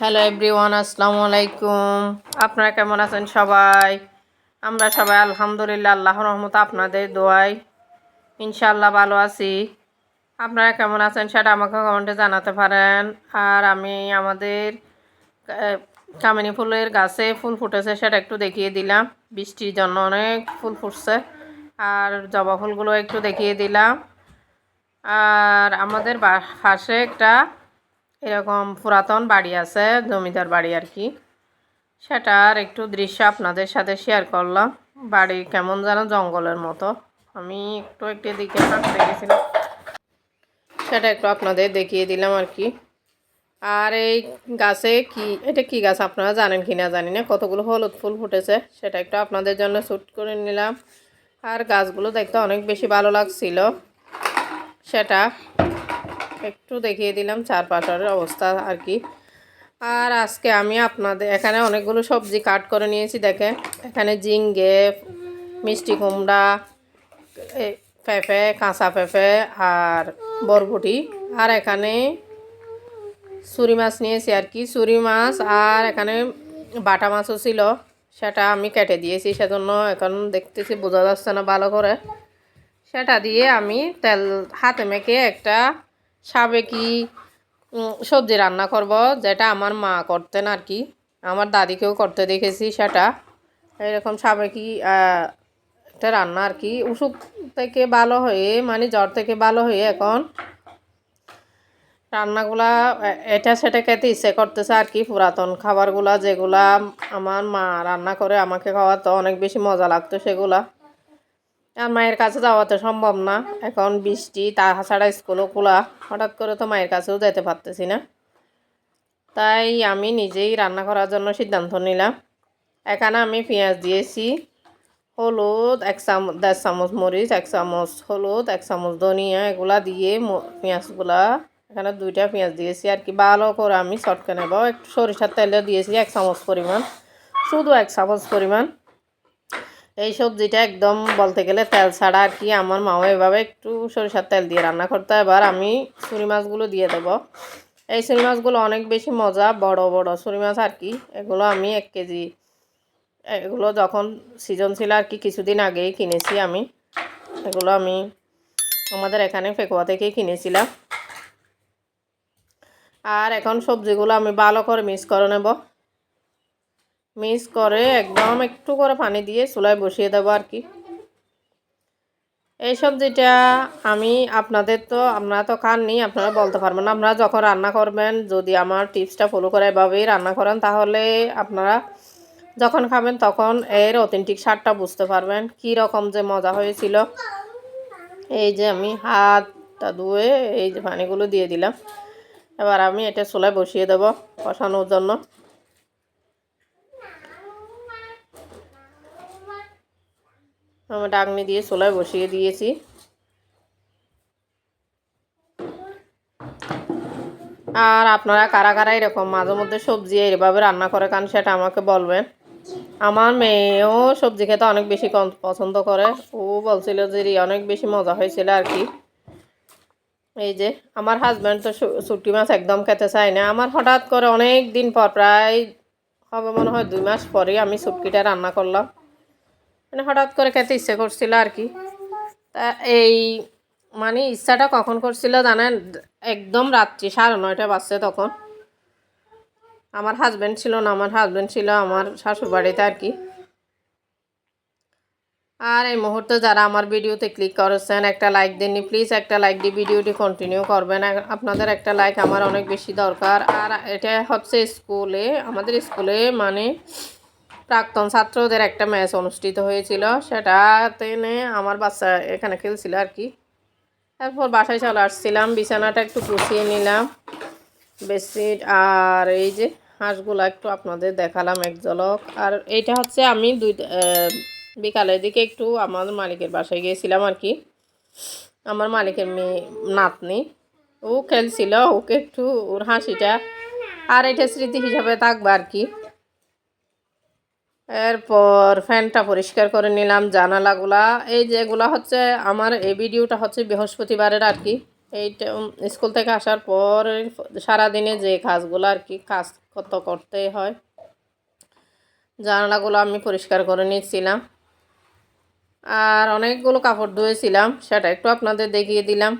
Hello everyone আসসালামু আলাইকুম। আপনারা কেমন আছেন সবাই? আমরা সবাই আলহামদুলিল্লাহ আল্লাহ রহমত আপনাদের দোয়াই ইনশাল্লাহ ভালো আছি। আপনারা কেমন আছেন সেটা আমাকে কমেন্টে জানাতে পারেন। আর আমি আমাদের কামিনী ফুলের গাছে ফুল ফুটেছে সেটা একটু দেখিয়ে দিলাম। বৃষ্টির জন্য অনেক ফুল ফুটছে। আর জবা ফুলগুলো একটু দেখিয়ে দিলাম। আর আমাদের পাশে একটা এরকম পুরাতন বাড়ি আছে, জমিদার বাড়ি আর কি। সেটার একটু দৃশ্য আপনাদের সাথে শেয়ার করলাম। বাড়ি কেমন যেন জঙ্গলের মতো। আমি একটু একটু দিকে হাঁটতে গেছিলাম। সেটা একটু আপনাদের দেখিয়ে দিলাম আর কি। আর এই গাছে কি, এটা কি গাছ আপনারা জানেন কি না জানি না। কতগুলো হলুদ ফুল ফুটেছে, সেটা একটু আপনাদের জন্য শ্যুট করে নিলাম। আর গাছগুলো দেখতে অনেক বেশি ভালো লাগছিল। সেটা একটু দেখিয়ে দিলাম চারপাশের অবস্থা আর কি। আর আজকে আমি আপনাদের, এখানে অনেকগুলো সবজি কাট করে নিয়েছি, দেখেন। এখানে জিঙ্গে মিষ্টি কুমড়া পেঁপে, কাঁচা পেঁপে আর বরবটি। আর এখানে চুরি মাছ নিয়েছি আর কি চুরি মাছ। আর এখানে বাটা মাছও ছিল, সেটা আমি কেটে দিয়েছি, সেজন্য এখন দেখতেছি বোঝা যাচ্ছে না ভালো করে। সেটা দিয়ে আমি তেল, হাতে মেখে একটা সাবেকি সবজি রান্না করব, যেটা আমার মা করতেন আর কি। আমার দাদিকেও করতে দেখেছি সেটা। এরকম সাবেকি একটা রান্না আর কি। অসুখ থেকে ভালো হয়ে মানে জ্বর থেকে ভালো হয়ে এখন রান্নাগুলা এটা সেটা খেতে ইচ্ছে করতেছে আর কি। পুরাতন খাবারগুলা যেগুলা আমার মা রান্না করে আমাকে খাওয়াতো, অনেক বেশি মজা লাগতো সেগুলা। আর মায়ের কাছে যাওয়া তো সম্ভব না। এখন বৃষ্টি, তাছাড়া স্কুলও খোলা। হঠাৎ করে তো মায়ের কাছেও যেতে পারতেছি না। তাই আমি নিজেই রান্না করার জন্য সিদ্ধান্ত নিলাম। এখানে আমি পেঁয়াজ দিয়েছি, হলুদ, এক চামচ দেড় চামচ মরিচ, এক চামচ হলুদ, এক চামচ ধনিয়া, এগুলা দিয়ে পেঁয়াজগুলা, এখানে দুইটা পেঁয়াজ দিয়েছি। আর কি ভালো করে আমি চটকে নেব। একটু সরিষার তেলে দিয়েছি, এক চামচ পরিমাণ। শুধু এক চামচ পরিমাণ। এই সবজিটা একদম বলতে গেলে তেল ছাড়া আর কি। আমার মাও এভাবে একটু সরিষার তেল দিয়ে রান্না করতে। এবার আমি চুরি মাছগুলো দিয়ে দেব। এই চুরি মাছগুলো অনেক বেশি মজা, বড় বড় চুরি মাছ আর কি। এগুলো আমি এক কেজি, এগুলো যখন সিজন ছিল আর কি, কিছুদিন আগেই কিনেছি আমি। এগুলো আমি আমাদের এখানে ফেকুয়া থেকেই কিনেছিলাম। আর এখন সবজিগুলো আমি ভালো করে মিক্স করে নেব। মিক্স করে একদম একটু করে পানি দিয়ে চুলায় বসিয়ে দেবো আর কি। এই সবজিটা আমি আপনাদের তো, আপনারা তো খাননি, আপনারা বলতে পারবেন না। আপনারা যখন রান্না করবেন, যদি আমার টিপসটা ফলো করে এভাবেই রান্না করেন, তাহলে আপনারা যখন খাবেন তখন এর অথেন্টিক স্বাদটা বুঝতে পারবেন কী রকম যে মজা হয়েছিল। এই যে আমি হাতটা ধুয়ে এই যে পানিগুলো দিয়ে দিলাম। এবার আমি এটা চুলায় বসিয়ে দেবো কষানোর জন্য। আমি ডাকনি দিয়ে চুলায় বসিয়ে দিয়েছি। আর আপনারা কারা কারা এরকম মাঝে মধ্যে সবজি এইভাবে রান্না করে খান সেটা আমাকে বলবেন। আমার মেয়েও সবজি খেতে অনেক বেশি পছন্দ করে। ও বলছিল যে অনেক বেশি মজা হয়েছিল আর কি। এই যে, আমার হাজব্যান্ড তো শুটকি মাছ একদম খেতে চায় না। আমার হঠাৎ করে অনেক দিন পর, প্রায় হবে মনে হয় দুই মাস পরেই আমি শুটকিটা রান্না করলাম। মানে হঠাৎ করে খেতে ইচ্ছে করছিল আর কি। তা এই মানে ইচ্ছাটা কখন করছিল জানেন? একদম রাত্রি সাড়ে নয়টা বাজছে তখন। আমার হাজব্যান্ড ছিল না, আমার হাজব্যান্ড ছিল আমার শাশুড়বাড়িতে আর কি। আর এই মুহূর্তে যারা আমার ভিডিওতে ক্লিক করেছেন, একটা লাইক দেননি প্লিজ একটা লাইক দিয়ে ভিডিওটি কন্টিনিউ করবেন। আপনাদের একটা লাইক আমার অনেক বেশি দরকার। আর এটা হচ্ছে স্কুলে, আমাদের স্কুলে মানে প্রাক্তন ছাত্রদের একটা ম্যাচ অনুষ্ঠিত হয়েছিল। সেটাতে আমার বাচ্চা এখানে খেলছিল আর কি। তারপর বাসায় চলে আসছিলাম, বিছানাটা একটু গুছিয়ে নিলাম। বেডশিট আর এই যে হাঁসগুলো একটু আপনাদের দেখালাম এক ঝলক। আর এইটা হচ্ছে আমি দুই বিকালের দিকে একটু আমার মালিকের বাসায় গিয়েছিলাম আর কি। আমার মালিকের মেয়ে নাতনি, ও খেলছিল, ওকে একটু ওর হাসিটা আর এটা স্মৃতি হিসাবে থাকবে আর কি। এরপর ফ্যানটা পরিষ্কার করে নিলাম, জানালাগুলা। এই যেগুলা হচ্ছে আমার, এই ভিডিওটা হচ্ছে বৃহস্পতিবারের আর কি। এইটা স্কুল থেকে আসার পর সারাদিনে যে কাজগুলো আর কি, কাজ কত করতে হয়, জানালাগুলো আমি পরিষ্কার করে নিচ্ছিলাম আর অনেকগুলো কাপড় ধুয়েছিলাম, সেটা একটু আপনাদের দেখিয়ে দিলাম।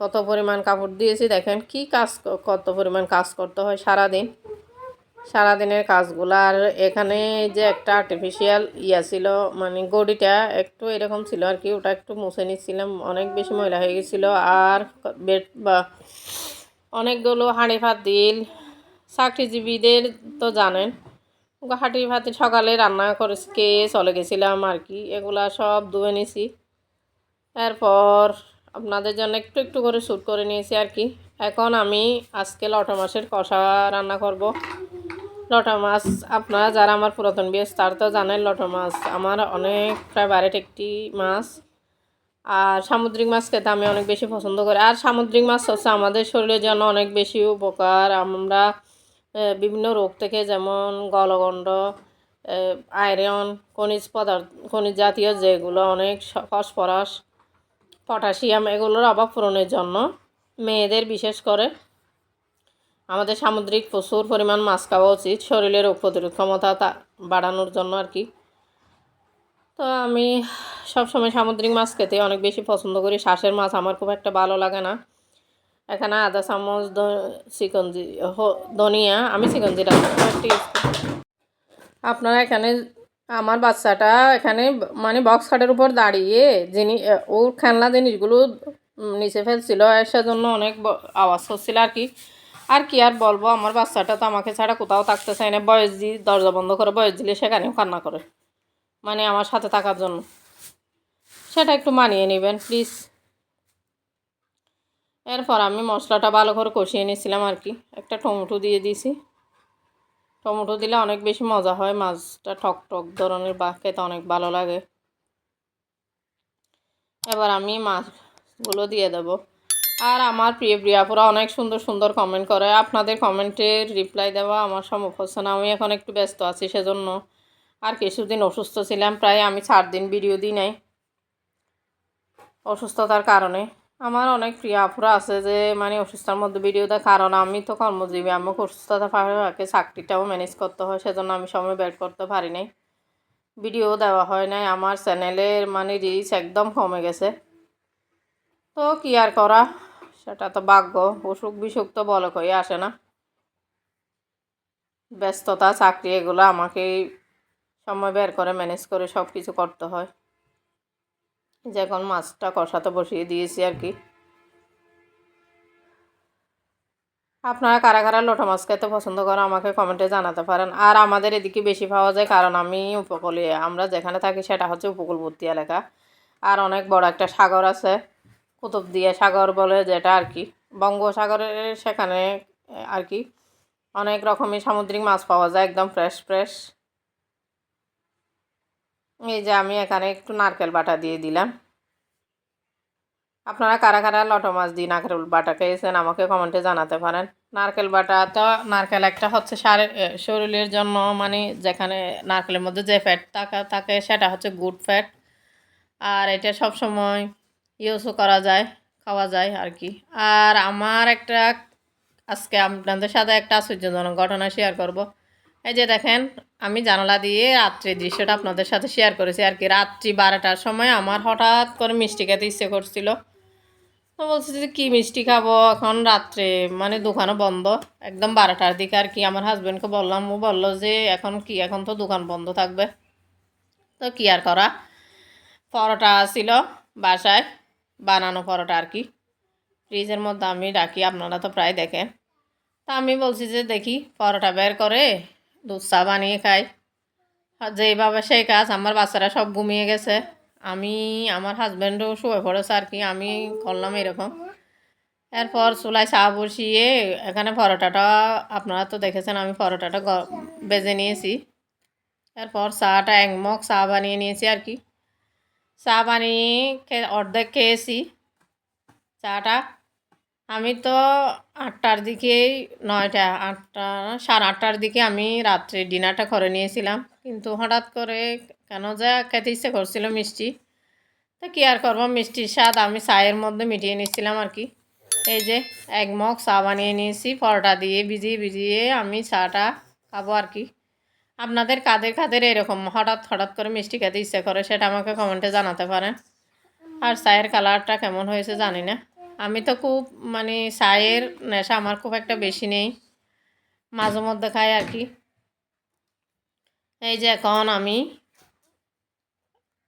কত পরিমাণ কাপড় দিয়েছি, দেখেন কি কাজ কত পরিমাণ কাজ করতে হয় সারাদিন। সারাদিনের কাজগুলো। আর এখানে যে একটা আর্টিফিশিয়াল ইয়া ছিল মানে গড়িটা একটু এরকম ছিল আর কি, ওটা একটু মুছে নিচ্ছিলাম। অনেক বেশি ময়লা হয়ে গেছিল। আর বেড বা অনেকগুলো হাঁড়ি দিল চাকরিজীবীদের তো জানেন হাঁটি ভাতে সকালে রান্না করে খেয়ে চলে গেছিলাম আর কি, এগুলা সব ধুয়ে নিছি। এরপর আপনাদের জন্য একটু একটু করে শ্যুট করে নিয়েছি আর কি। এখন আমি আজকে লটা মাসের কষা রান্না করব। লটা মাছ। আপনারা যারা আমার পুরাতন বিয়ে তার তো জানেন লটা মাছ। আমার অনেক ফেভারিট একটি মাছ। আর সামুদ্রিক মাছ খেতে আমি অনেক বেশি পছন্দ করি। আর সামুদ্রিক মাছ হচ্ছে আমাদের শরীরের জন্য অনেক বেশি উপকার। আমরা বিভিন্ন রোগ থেকে যেমন গলগণ্ড আয়রন, খনিজ পদার্থ, খনিজ জাতীয় যেগুলো অনেক ফসফরাস, পটাশিয়াম, এগুলোর অভাব পূরণের জন্য মেয়েদের বিশেষ করে আমাদের সামুদ্রিক প্রচুর পরিমাণ মাছ খাওয়া উচিত, শরীরের রোগ প্রতিরোধ ক্ষমতা তা বাড়ানোর জন্য আর কি। তো আমি সবসময় সামুদ্রিক মাছ খেতে অনেক বেশি পছন্দ করি। শ্বাসের মাছ আমার খুব একটা ভালো লাগে না। এখানে আধা চামচ চিকনজি ধনিয়া, আমি চিকনজি রাখি আপনারা এখানে, আমার বাচ্চাটা এখানে মানে বক্স খাটের উপর দাঁড়িয়ে যিনি, ওর খেলনা জিনিসগুলো নিচে ফেলছিল সেজন্য অনেক আওয়াজ হচ্ছিল আর কি। আর কি আর বলব? আমার বাচ্চাটা তো আমাকে ছাড়া কোথাও থাকতে চায় না। বয়স দি, দরজা বন্ধ করে বয়স দিলে সেখানেও কান্না করে। মানে আমার সাথে থাকার জন্য। সেটা একটু মানিয়ে নেবেন প্লিজ এরপর আমি মশলাটা ভালো করে কষিয়ে নিয়েছিলাম আর কি। একটা টমেটো দিয়ে দিয়েছি। টমেটো দিলে অনেক বেশি মজা হয়। মাছটা টক টক ধরনের বা খেতে অনেক ভালো লাগে। এবার আমি মাছগুলো দিয়ে দেব। আর আমার প্রিয় প্রিয়াপুরা অনেক সুন্দর সুন্দর কমেন্ট করে। আপনাদের কমেন্টের রিপ্লাই দেওয়া আমার সম্ভব হচ্ছে না আমি এখন একটু ব্যস্ত আছি, সেজন্য আর কিছুদিন অসুস্থ ছিলাম। প্রায় আমি চার দিন ভিডিও দিই নাই অসুস্থতার কারণে। আমার অনেক প্রিয় আপুরা আছে যে মানে অসুস্থতার মধ্যে ভিডিও দেয়। কারণ আমি তো কর্মজীবী আমাকে অসুস্থতা ফাঁকে চাকরিটাও ম্যানেজ করতে হয়, সেজন্য আমি সময় বের করতে পারি নাই। ভিডিও দেওয়া হয় নাই। আমার চ্যানেলের মানে রিচ একদম কমে গেছে। তো কি আর করা? সেটা তো ভাগ্য, অসুখ বিসুখ তো বলে কই, আসে না। ব্যস্ততা, চাকরি এগুলো আমাকেই সময় বের করে ম্যানেজ করে সব কিছু করতে হয়। যে এখন মাছটা কষাতে বসিয়ে দিয়েছি আর কি। আপনারা কারা কারা লোটা মাছ খেতে পছন্দ করে আমাকে কমেন্টে জানাতে পারেন। আর আমাদের এদিকে বেশি পাওয়া যায়, কারণ আমি উপকূলে আমরা যেখানে থাকি সেটা হচ্ছে উপকূলবর্তী এলাকা। আর অনেক বড় একটা সাগর আছে কুতুবদিয়া সাগর বলে যেটা আর কি। বঙ্গোসাগরের সেখানে আর কি অনেক রকমের সামুদ্রিক মাছ পাওয়া যায়, একদম ফ্রেশ ফ্রেশ এই যে আমি এখানে একটু নারকেল বাটা দিয়ে দিলাম। আপনারা কারা কারা লটো মাছ দিয়ে নারকেল বাটা খেয়েছেন আমাকে কমেন্টে জানাতে পারেন। নারকেল বাটা তো, নারকেল একটা হচ্ছে শরীরের জন্য মানে যেখানে নারকেলের মধ্যে যে ফ্যাট থাকা, থাকে সেটা হচ্ছে গুড ফ্যাট আর এটা সব সময় ইউজও করা যায়, খাওয়া যায় আর কি। আর আমার একটা, আজকে আপনাদের সাথে একটা আশ্চর্যজনক ঘটনা শেয়ার করব। এই যে দেখেন, আমি জানালা দিয়ে রাত্রির দৃশ্যটা আপনাদের সাথে শেয়ার করেছি আর কি। রাত্রি বারোটার সময় আমার হঠাৎ করে মিষ্টি খেতে ইচ্ছে করছিল। তো বলছি যে, কী মিষ্টি খাব? এখন রাত্রে মানে দোকানও বন্ধ, একদম বারোটার দিকে আর কি। আমার হাজব্যান্ডকে বললাম, ও বলল যে, এখন কি, এখন তো দোকান বন্ধ থাকবে। তো কি আর করা? পরোটা ছিল বাসায়। বানানো পরোটা আর কি। ফ্রিজের মধ্যে আমি রাখি, আপনারা তো প্রায় দেখেন। তা আমি বলছি যে দেখি, পরোটা বের করে দুধ চা বানিয়ে খাই। আর যেইভাবে সেই কাজ, আমার বাচ্চারা সব ঘুমিয়ে গেছে। আমি, আমার হাজব্যান্ডও শুয়ে পড়েছে আর কি, আমি করলাম এরকম। এরপর চুলায় চা বসিয়ে এখানে পরোটাটা, আপনারা তো দেখেছেন আমি পরোটাটা বেজে নিয়েছি। এরপর চাটা এক মগ চা বানিয়ে নিয়েছি আর কি। চা বানিয়ে অর্ধেক খেয়েছি। চাটা। আমি তো আটটার দিকেই, নয়টা, আটটা, সাড়ে আটটার দিকে আমি রাত্রে ডিনারটা করে নিয়েছিলাম। কিন্তু হঠাৎ করে কেন যা খেতে ইচ্ছে করছিল মিষ্টি। তো কী আর করব? মিষ্টির স্বাদ আমি চায়ের মধ্যে মিটিয়ে নিচ্ছিলাম আর কি। এই যে, এক মগ চা বানিয়ে নিয়েছি, পরোটা দিয়ে ভিজিয়ে ভিজিয়ে আমি চাটা খাব আর কি। আপনাদের কাদের কাদের এরকম হঠাৎ হঠাৎ করে মিষ্টি খেতে ইচ্ছে করে, সেটা আমাকে কমেন্টে জানাতে পারেন। আর চায়ের কালারটা কেমন হয়েছে জানি না। আমি তো খুব মানে চায়ের নেশা আমার খুব একটা বেশি নেই। মাঝে মধ্যে খাই আর কি। এই যে এখন আমি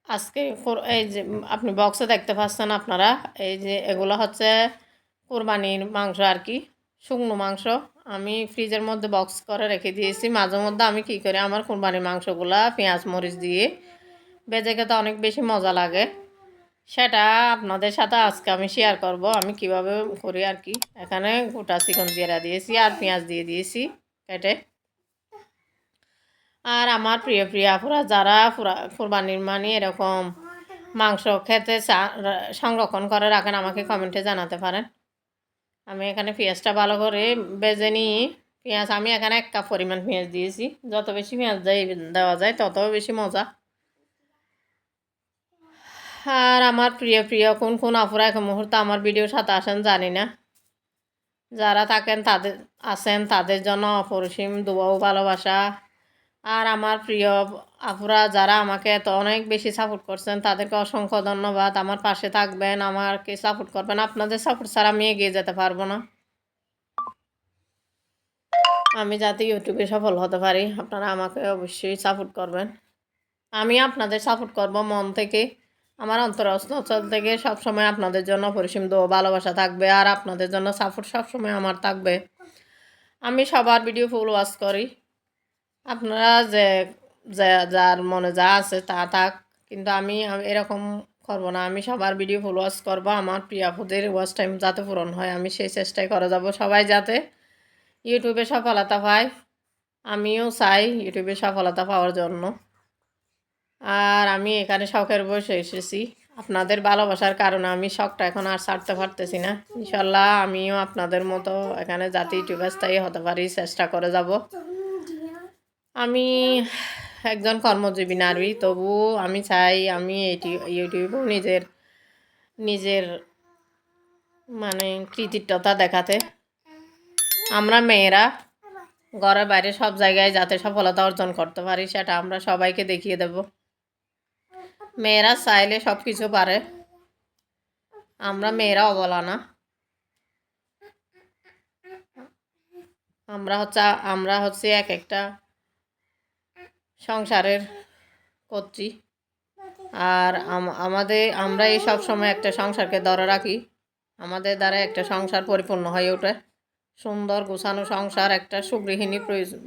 আজকে এই যে আপনি বক্সে দেখতে পাচ্ছেন আপনারা, এই যে এগুলো হচ্ছে কোরবানির মাংস আর কি। শুকনো মাংস। আমি ফ্রিজের মধ্যে বক্স করে রেখে দিয়েছি। মাঝে মধ্যে আমি কী করি, আমার কোরবানির মাংসগুলা পেঁয়াজ, মরিচ দিয়ে বেজে খেতে অনেক বেশি মজা লাগে। সেটা আপনাদের সাথে আজকে আমি শেয়ার করব। আমি কীভাবে করি আর কি। এখানে গোটা চিকন জিরা দিয়েছি আর পেঁয়াজ দিয়ে দিয়েছি কেটে। আর আমার প্রিয় প্রিয় আপুরা, যারা কোরবানির মানে এরকম মাংস খেতে সংরক্ষণ করে রাখেন, আমাকে কমেন্টে জানাতে পারেন। আমি এখানে পেঁয়াজটা ভালো করে বেজে নিই পেঁয়াজ, আমি এখানে এক কাপ পরিমাণ পেঁয়াজ দিয়েছি। যত বেশি পেঁয়াজ দেওয়া যায়, তত বেশি মজা। আর আমার প্রিয় প্রিয় কোন কোন আপুরা এক মুহূর্তে আমার ভিডিওর সাথে আসেন জানি না। যারা থাকেন তাদের আছেন তাদের জন্য অপরিসীম দুবাও ভালোবাসা। আর আমার প্রিয় আপুরা যারা আমাকে এত অনেক বেশি সাপোর্ট করছেন, তাদেরকে অসংখ্য ধন্যবাদ। আমার পাশে থাকবেন, আমাকে সাপোর্ট করবেন। আপনাদের সাপোর্ট ছাড়া আমি এগিয়ে যেতে পারব না। আমি যাতে ইউটিউবে সফল হতে পারি, আপনারা আমাকে অবশ্যই সাপোর্ট করবেন। আমি আপনাদের সাপোর্ট করব মন থেকে। আমার অন্তরস্থল থেকে সবসময় আপনাদের জন্য পরিসীম দো ভালোবাসা থাকবে, আর আপনাদের জন্য সাপোর্ট সবসময় আমার থাকবে। আমি সবার ভিডিও ফুল ওয়াচ করি। আপনারা যে যে- যার মনে যা আছে তা থাক। কিন্তু আমি এরকম করব না। আমি সবার ভিডিও ফুল ওয়াচ করব। আমার প্রিয়াপুদের ওয়াচ টাইম যাতে পূরণ হয়। আমি সেই চেষ্টাই করে যাব সবাই যাতে ইউটিউবে সফলতা পায়। আমিও চাই ইউটিউবে সফলতা পাওয়ার জন্য। আর আমি এখানে শখের বসে এসেছি। আপনাদের ভালোবাসার কারণে আমি শখটা এখন আর ছাড়তে পারতেছি না। ইনশাল্লাহ আমিও আপনাদের মতো এখানে যাতে ইউটিউবে স্থায়ী হতে পারি, চেষ্টা করে যাব। আমি একজন কর্মজীবী নারী, তবু আমি চাই আমি এটি ইউটিউবেও নিজের নিজের মানে কৃতিত্বতা দেখাতে। আমরা মেয়েরা ঘরের বাইরে সব জায়গায় যাতে সফলতা অর্জন করতে পারি, সেটা আমরা সবাইকে দেখিয়ে দেব। মেয়েরা চাইলে সব কিছু পারে। আমরা মেয়েরা অবলা না। আমরা হচ্ছে আমরা হচ্ছে এক একটা সংসারের কর্ত্রী। আর আমাদের আমরা এই সব সময় একটা সংসারকে ধরে রাখি। আমাদের দ্বারা একটা সংসার পরিপূর্ণ হয়ে ওঠে। সুন্দর গোছানো সংসার, একটা সুগৃহিণী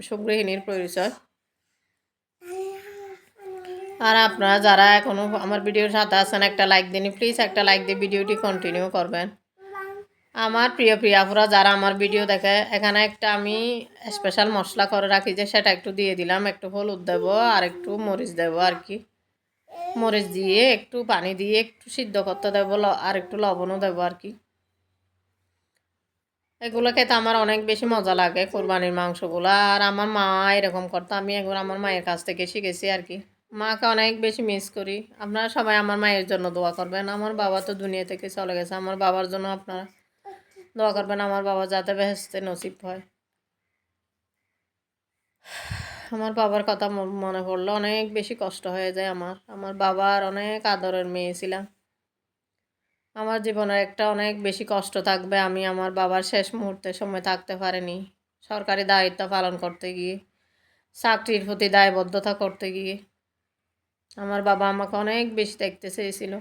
সুগৃহিণীর পরিচয়। আর আপনারা যারা এখনও আমার ভিডিওর সাথে আছেন, একটা লাইক দিন। প্লিজ একটা লাইক দিয়ে ভিডিওটি কন্টিনিউ করবেন। আমার প্রিয় প্রিয়াপুরা যারা আমার ভিডিও দেখে, এখানে একটা আমি স্পেশাল মশলা করে রাখি যে সেটা একটু দিয়ে দিলাম, একটু হলুদ দেবো আর একটু মরিচ দেবো আর কি। মরিচ দিয়ে একটু পানি দিয়ে একটু সিদ্ধ করতে দেবো আর একটু লবণও দেবো আর কি। এগুলো খেতে আমার অনেক বেশি মজা লাগে কোরবানির মাংসগুলো, আর আমার মা এরকম করতো, আমি এগুলো আমার মায়ের কাছ থেকে শিখেছি আর কি। মাকে অনেক বেশি মিস করি। আপনারা সবাই আমার মায়ের জন্য দোয়া করবেন, আমার বাবা তো দুনিয়া থেকে চলে গেছে, আমার বাবার জন্য আপনারা দোয়া করবেন আমার বাবা যাতে বেহেস্তে নসিব হয়। আমার বাবার কথা মনে পড়লে, অনেক বেশি কষ্ট হয়ে যায় আমার। আমার বাবার অনেক আদরের মেয়ে ছিলাম। আমার জীবনের একটা অনেক বেশি কষ্ট থাকবে আমি আমার বাবার শেষ মুহূর্তে সময় থাকতে পারিনি। সরকারি দায়িত্ব পালন করতে গিয়ে, চাকরির প্রতি দায়বদ্ধতা করতে গিয়ে। আমার বাবা আমাকে অনেক বেশি দেখতে চেয়েছিল।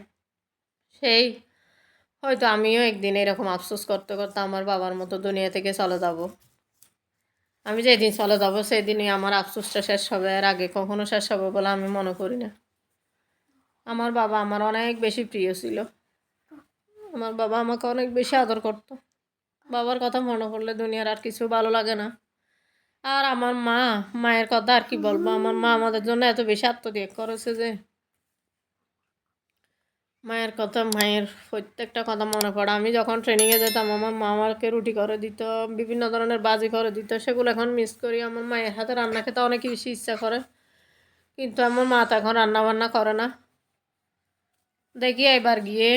সেই হয়তো আমিও একদিন এরকম আফসোস করতে করতে আমার বাবার মতো দুনিয়া থেকে চলে যাব। আমি যেদিন চলে যাব, সেদিনই আমার আফসোসটা শেষ হবে। আর আগে কখনো শেষ হবে বলে আমি মনে করি না। আমার বাবা আমার অনেক বেশি প্রিয় ছিল। আমার বাবা আমাকে অনেক বেশি আদর করতো। বাবার কথা মনে করলে দুনিয়ার আর কিছু ভালো লাগে না। আর আমার মা, মায়ের কথা আর কি বলব? আমার মা আমাদের জন্য এত বেশি আত্মত্যাগ করেছে যে মায়ের কথা, মায়ের প্রত্যেকটা কথা মনে পড়ে। আমি যখন ট্রেনিংয়ে যেতাম, আমার মা আমাকে রুটি করে দিত, বিভিন্ন ধরনের বাজি করে দিত, সেগুলো এখন মিস করি। আমার মায়ের হাতে রান্না খেতে অনেক বেশি ইচ্ছা করে, কিন্তু আমার মা তো এখন রান্না বান্না করে না। দেখি এবার গিয়ে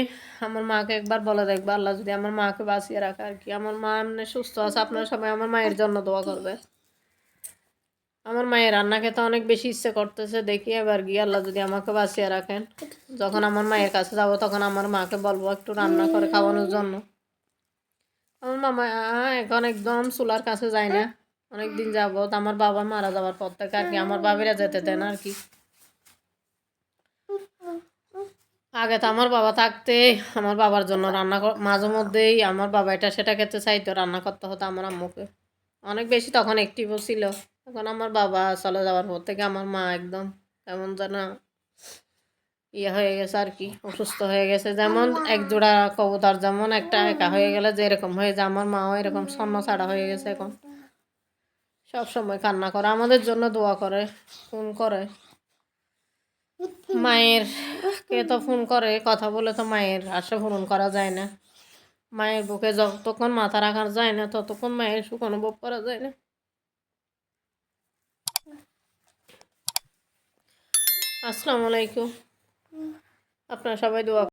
আমার মাকে একবার বলে দেখব। আল্লাহ যদি আমার মাকে বাঁচিয়ে রাখে আর কি। আমার মা এমনি সুস্থ আছে, আপনার সবাই আমার মায়ের জন্য দোয়া করবে। আমার মায়ের রান্না খেতে অনেক বেশি ইচ্ছে করতেছে, দেখি এবার গিয়ে আল্লাহ যদি আমাকে বাঁচিয়ে রাখেন। যখন আমার মায়ের কাছে যাব, তখন আমার মাকে বলব একটু রান্না করে খাওয়ানোর জন্য। আমার মামা, এখন একদম চুলার কাছে যায় না। অনেক দিন যাবত আমার বাবা মারা যাওয়ার পর থেকে আর কি, আমার বাবিরা যেতে দেন আর কি। আগে তো আমার বাবা থাকতে, আমার বাবার জন্য রান্না মাঝে মধ্যেই আমার বাবা এটা, সেটা খেতে চাইতো, রান্না করতে হতো আমার আম্মুকে। অনেক বেশি তখন অ্যাক্টিভও ছিল। এখন আমার বাবা চলে যাওয়ার পর থেকে আমার মা একদম কেমন যেন ইয়ে হয়ে গেছে আর কি, অসুস্থ হয়ে গেছে। যেমন এক জোড়া কবুতর, যেমন একটা একা হয়ে গেলে যে এরকম হয়ে যায়। আমার মাও এরকম স্বর্ণ ছাড়া হয়ে গেছে এখন। সব সময় কান্না করে, আমাদের জন্য দোয়া করে, ফোন করে। মায়ের কে তো ফোন করে, কথা বলে তো মায়ের আশা পূরণ করা যায় না। মায়ের বুকে যতক্ষণ মাথা রাখা যায় না, ততক্ষণ মায়ের সুখ অনুভব করা যায় না। আসসালামু আলাইকুম। আপনারা সবাই দোয়া